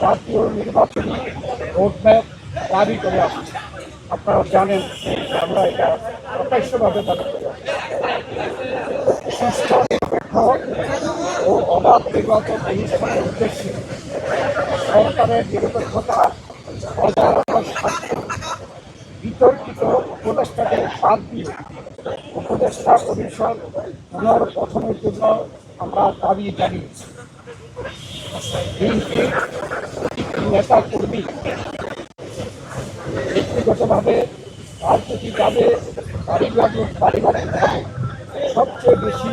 জাতীয় নির্বাচনী রোডম্যাপ দাবি করে আসছি আপনারা জানেন, আমরা এটা প্রকাশ্যভাবে দাবি করে আসছি। ও অবাধ নির্বাচন অনুষ্ঠানের উদ্দেশ্যে সরকারের নিরপেক্ষতা বজায় বিতর্কিত উপদেষ্টাদের বাদ দিয়ে উপদেষ্টা পরিষদ পুনর্গঠনের জন্য আমরা দাবি জানিয়েছি নেতা কর্মী ব্যক্তিগতভাবে রাজনৈতিকভাবে পারিবারিক সবচেয়ে বেশি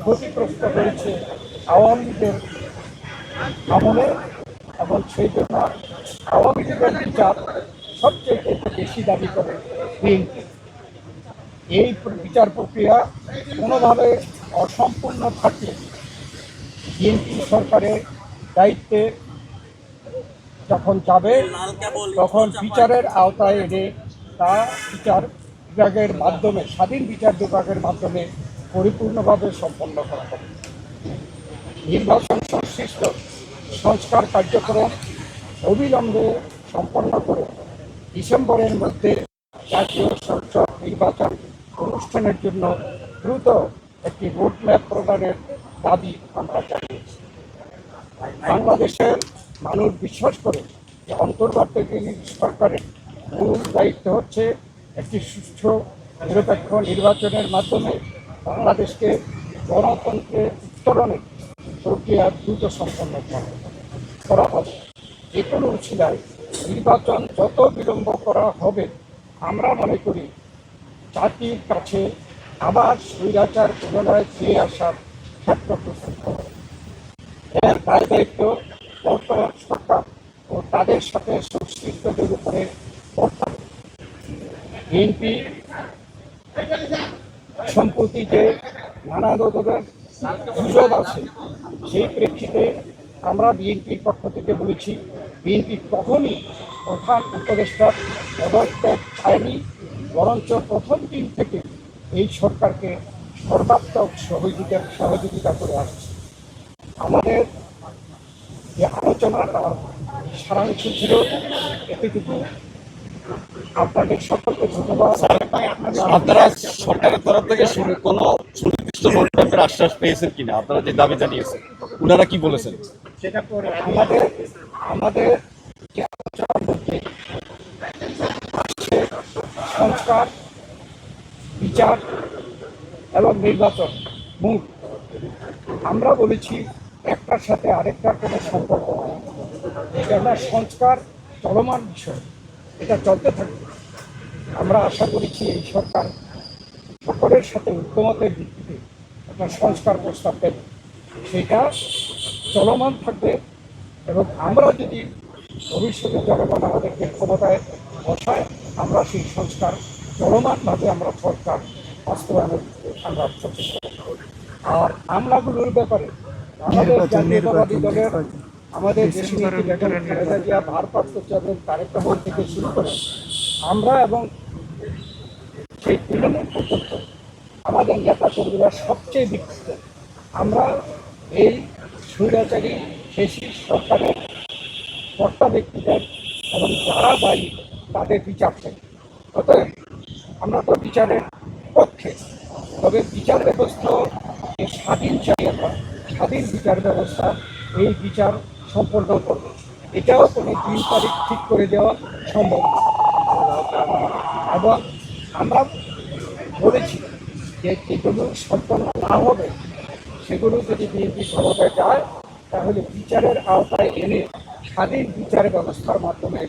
ক্ষতিগ্রস্ত হয়েছে আওয়ামী লীগের আমলে এবং সেই জন্য আওয়ামী লীগের বিচার সবচেয়ে বেশি দাবি করে বিএনপি এই বিচার প্রক্রিয়া কোনোভাবে অসম্পূর্ণ থাকলে বিএনপি সরকারের দায়িত্বে যখন যাবে, তখন বিচারের আওতায় এনে তা বিচার বিভাগের মাধ্যমে, স্বাধীন বিচার বিভাগের মাধ্যমে পরিপূর্ণভাবে সম্পন্ন করা হবে। নির্বাচন সংশ্লিষ্ট সংস্কার কার্যক্রম অবিলম্বে সম্পন্ন করে ডিসেম্বরের মধ্যে জাতীয় সংসদ নির্বাচন অনুষ্ঠানের জন্য দ্রুত একটি রোডম্যাপ প্রদানের দাবি আমরা জানিয়েছি। বাংলাদেশের মানুষ বিশ্বাস করে যে অন্তর্বর্তীকালীন সরকারের মূল দায়িত্ব হচ্ছে একটি সুষ্ঠু, নিরপেক্ষ নির্বাচনের মাধ্যমে বাংলাদেশকে গণতন্ত্রের উত্তরণের প্রক্রিয়া দ্রুত সম্পন্ন করা করা হবে। যে কোনো উচিলায় নির্বাচন যত বিলম্ব করা হবে, আমরা মনে করি জাতির কাছে আবার স্বৈরাচার পুনরায় ফিরে আসার ক্ষেত্র প্রস্তুত হবে এর দায় দায়িত্ব বর্তমান সরকার ও তাদের সাথে সংশ্লিষ্টদের উপরে বিএনপি সম্প্রতি যে নানা রকমের সুযোগ আছে, সেই প্রেক্ষিতে আমরা বিএনপির পক্ষ থেকে বলেছি বিএনপি কখনই প্রধান উপদেষ্টার পদত্যাগ চায়নি, বরঞ্চ প্রথম দিন থেকে এই সরকারকে সর্বাত্মক সহযোগিতা সহযোগিতা করে আসছে। আমাদের আলোচনা সারাংশ ছিল এতটুকু আপনাদের সকলকে ধন্যবাদ। আপনারা সরকারের তরফ থেকে কোনো সুনির্দিষ্ট রোডম্যাপের আশ্বাস পেয়েছেন কিনা? আপনারা যে দাবি জানিয়েছেন ওনারা কি বলেছেন? সেটা করে আমাদের সংস্কার বিচার এবং নির্বাচন। মূল আমরা বলেছি একটার সাথে আরেকটার কোনো সম্পর্ক নেই কেননা সংস্কার চলমান বিষয়, এটা চলতে থাকবে। আমরা আশা করেছি এই সরকার সকলের সাথে ঐক্যমতের ভিত্তিতে একটা সংস্কার প্রস্তাব দেবে। সেটা চলমান থাকবে এবং আমরা যদি ভবিষ্যতে জনগণ আমাদেরকে ক্ষমতায় বসায়, আমরা সেই সংস্কার চলমানভাবে আমরা সরকার বাস্তবায়নের আমরা আর আমলাগুলোর ব্যাপারে আমাদের জাতীয়তাবাদী আমাদের দেশনীতি খালেদা জিয়া ভারপ্রাপ্ত চেয়ারম্যান তারেক রহমান থেকে শুরু করে আমরা এবং সেই তৃণমূল পর্যন্ত আমাদের নেতা কর্মীরা সবচেয়ে বিক্ষিপ্ত আমরা এই স্বৈরাচারী শেষী সরকারের কর্তা ব্যক্তিদের এবং যারা দায়ী তাদের বিচার চাই। অতএব আমরা তো বিচারের পক্ষে তবে বিচার ব্যবস্থা স্বাধীন চাই আমরা। স্বাধীন বিচার ব্যবস্থা এই বিচার সম্পন্ন করবে এটাও কোনো দিন তারিখ ঠিক করে দেওয়া সম্ভব। এবং আমরা বলেছি যে যেগুলো সম্পন্ন না হবে সেগুলো যদি বিএনপি ক্ষমতায় যায় তাহলে বিচারের আওতায় এনে স্বাধীন বিচার ব্যবস্থার মাধ্যমে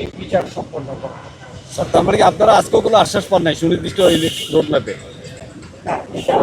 এই বিচার সম্পন্ন করা। স্যার তার মানে কি আপনারা আজকেও কোনো আশ্বাস পান নাই সুনির্দিষ্ট রোডম্যাপে না এটা